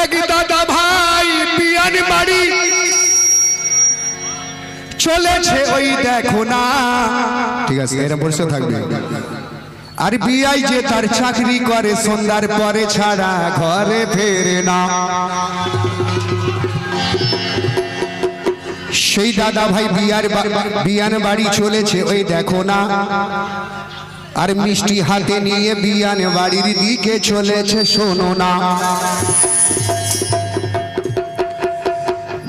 এক দাদা ভাই বিয়ান বাড়ি। চলেছে ওই দেখো না। ঠিক আছে এরা বসে থাকবে। আর বিয়াই যে তার চাকরি করে, সন্ধ্যার পরে ছাড়া ঘরে ফেরে না। সেই দাদা ভাই বিয়ার বিয়ান বাড়ি চলেছে ওই দেখো না। আর মিষ্টি হাতে নিয়ে বিয়ান বাড়ির দিকে চলেছে, শোনো না।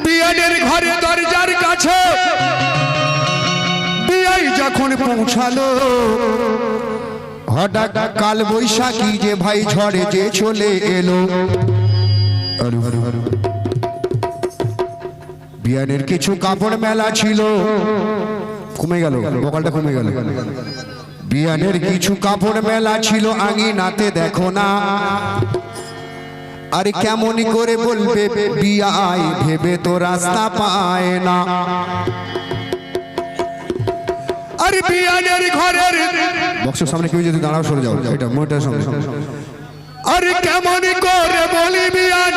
বিয়ানের ঘরে দরজার কাছে বিয়াই যখন পৌঁছালো, হঠাৎ কাল বৈশাখী যে ভাই ঝড়ে যে চলে এলো। বিয়ানের কিছু কাপড় মেলা ছিল। কমে গেল, বকালটা কমে গেল। বিয়ানের কিছু কাপড় মেলা ছিল, আঙিনাতে দেখো না। আরে কেমন করে বলবে বিয়াই ভেবে তো রাস্তা পায় না। আরে বিয়ানের ঘরের বক্সের সামনে কেউ যদি দাঁড়াও সরে যাও। এটা মোটার সামনে। আরে কেমন করে বলি বিয়ান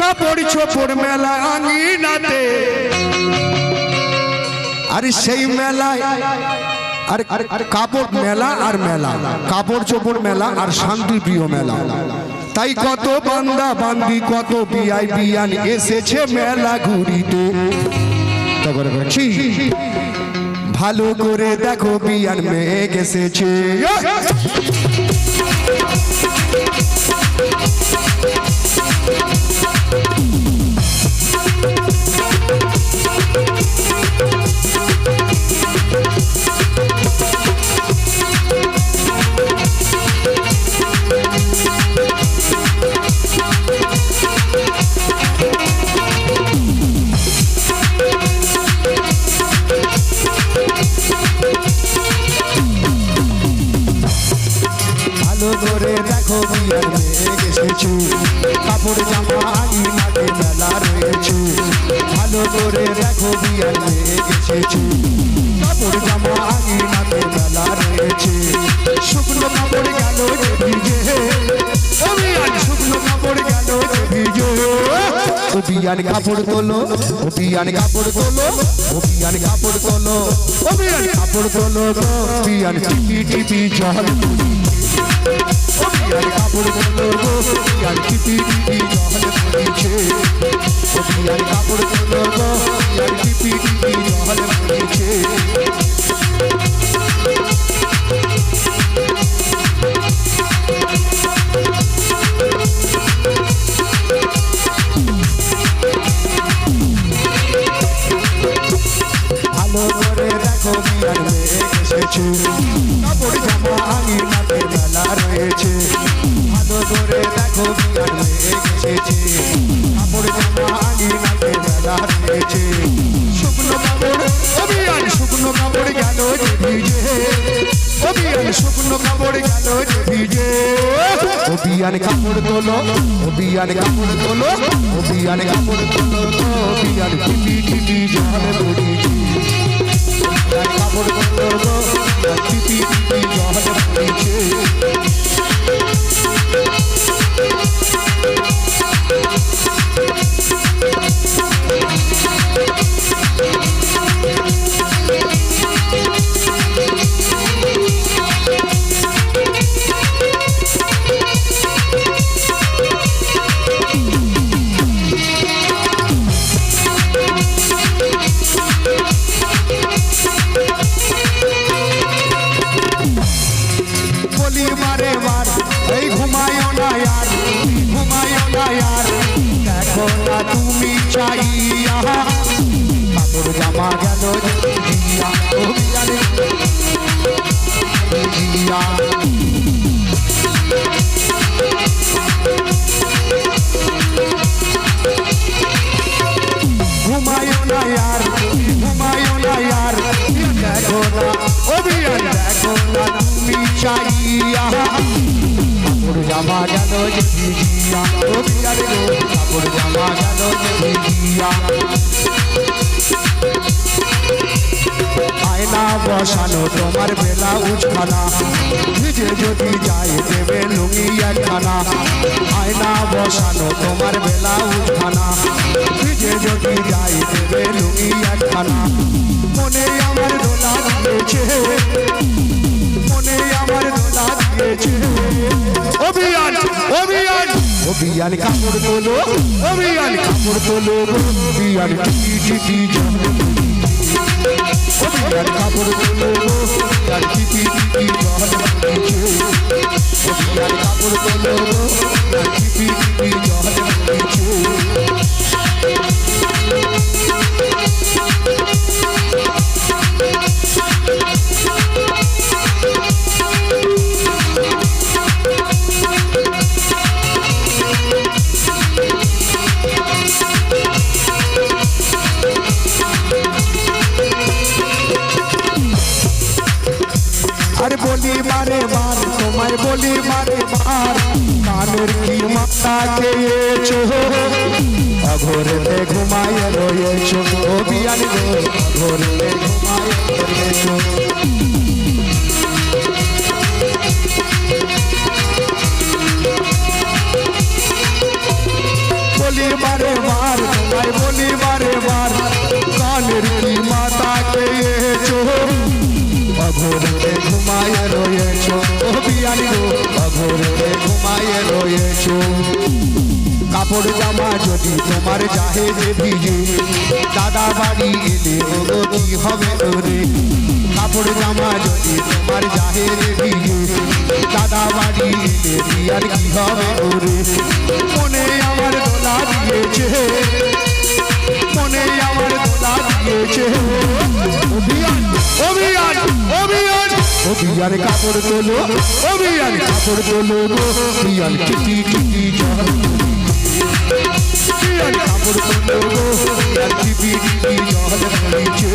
কাপড় চোপড় মেলা আঙিনাতে। আরে সেই মেলায় আরে কাপড় মেলা আর মেলা। কাপড় চোপড় মেলা আর শান্তি প্রিয় মেলা। তাই কত বান্দা বান্দি, কত বিআই বিয়ান এসেছে মেলা ঘুরিতে। ভালো করে দেখো বিয়ান মেয়ে এসেছে এসেছে কাপড় জামা আঙিনাতে মেলা রয়েছে। ভালো করে দেখো বিয়ার এসেছে কাপড় জামা আঙিনাতে মেলা রয়েছে। শুকনো কাপড় গেল ভিজে। শুকনো কাপড় গেল ভিজে। ও কাপড় তোলো, ও কাপড় তোলো, ও কাপড় তোলো, ও কাপড় তোলো বিয়ান টিপি টিপি জল। বিয়ান কাপড় তোলো গো বিয়ান টিপি টিপি জল পড়েছে বিয়ান কাপড় তোলো গো বিয়ান টিপি টিপি জল পড়েছে করে দেখো বিয়ার মেঘ এসেছে কাপড় জামা আঙিনাতে মেলা রয়েছে ভালো করে দেখো বিয়ার মেঘ এসেছে কাপড় জামা আঙিনাতে মেলা রয়েছে শুকনো কাপড় অভিয়ান শুকনো কাপড় গেল যে ভিজে অভিয়ান শুকনো কাপড় গেল যে ভিজে অভিয়ান কাপড় তোলো, অভিয়ান কাপড় তোলো, অভিয়ান কাপড় তোলো, অভিয়ান টিপি টিপি জল পড়িয়েছে কাপড় তোলো টিপি টিপি জল পড়িয়েছে বলি এই ঘুমায়ও না আর ঘুমায়ও না আর। দেখো না তুমি চাইয়া কাপড় জামা গেল জিয়া, ও জিয়া। জামা গেল যে ভিজিয়া ও বিয়ারে গো গেল যে আয়না বসানো তোমার বেলা উজখানা ভিজে যদি যায় দেবে লুঙ্গি একখানা। আয়না বসানো তোমার বেলা উজখানা ভিজে যদি যায় দেবে লুঙ্গি একখানা। মনে আমার দোলা দিয়েছে। মনে আমার দোলা দিয়েছে। অভিয়ান অভিয়ান। অভিয়ান কাপড় তোলো অভিয়ান। কাপড় তোলো অভিয়ান টিটি টিটি অভিয়ান কাপড় তোলো অভিয়ান টিটি টিটি অভিয়ান কাপড় তোলো অভিয়ান টিটি টিটি বলি মারে বার তোমায় বলি মারে বার কানের কি মাথা খেয়েছো? অঘরেতে ঘুমায় রয়েছো। ও বিয়ানি অঘরেতে ঘুমায় রয়েছো। বলি বারে বার তোমায় বলি রয়েছ কাপড় জামা যদি তোমার চাহে ভিজে দাদা বাড়ি এলে ওগো কি হবে ওরে? কাপড় জামা যদি তোমার চাহে যে ভিজে দাদা বাড়ি এলে বিয়ার কি হবে ওরে? মনে আমার দোলা দিয়েছে, মনে আমার দোলা দিয়েছে। অভিয়ান অভিয়ান অভিয়ান। অভিয়ান কাপড় তোলো অভিয়ান কাপড় তোলো অভিয়ান টিটি কিটি জল অভিয়ান কাপড় তোলো অভিয়ান কিটি কিটি জল পড়েছে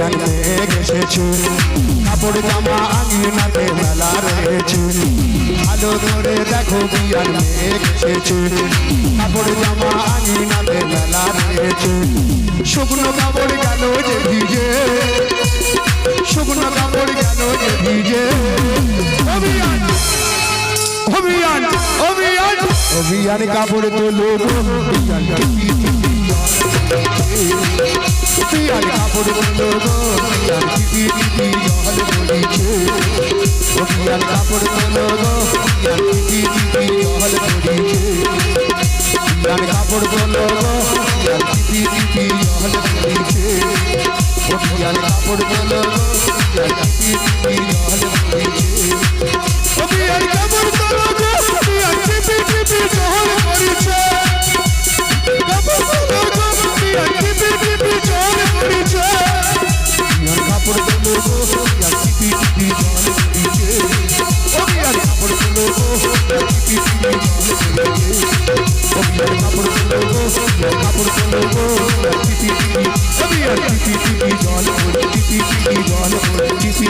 মেঘ এসেছে কাপড় জামা আঙিনাতে মেলা রয়েছে ভালো করে দেখো বিয়ান মেঘ এসেছে কাপড় জামা আঙিনাতে মেলা রয়েছে শুকনো কাপড় গেল যে ভিজে শুকনো কাপড় গেল যে ভিজে অভিয়ান অভিয়ান অভিয়ান অভিয়ান কাপড় তোলো অভিয়ান বন্ধ গো টিপি টিপি জল ও পিয়ার কাপড় বন্ধ গো টিপি টিপি জল পড়িছে পিয়ার কাপড় বন্ধ গো টিপি টিপি জল ও কাপড় পড়িছে পিয়ার টিপি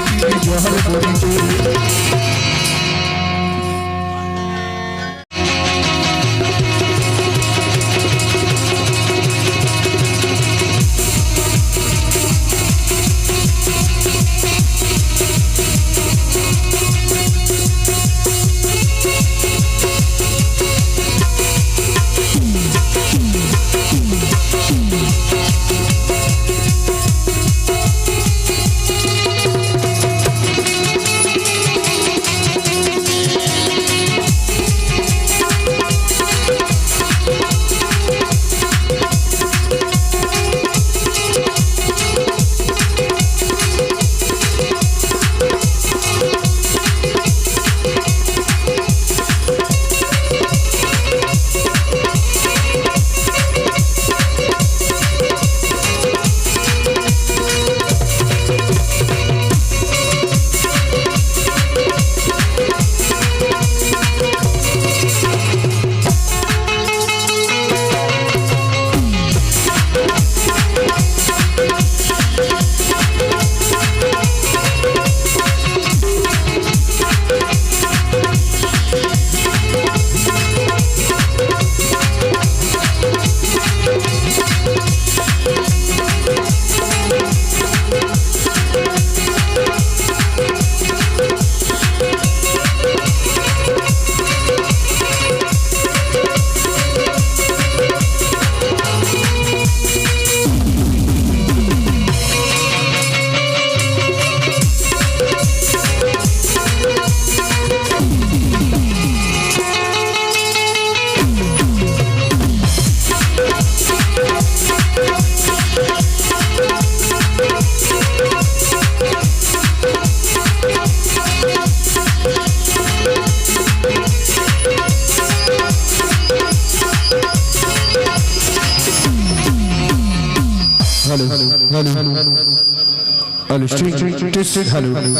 টিপি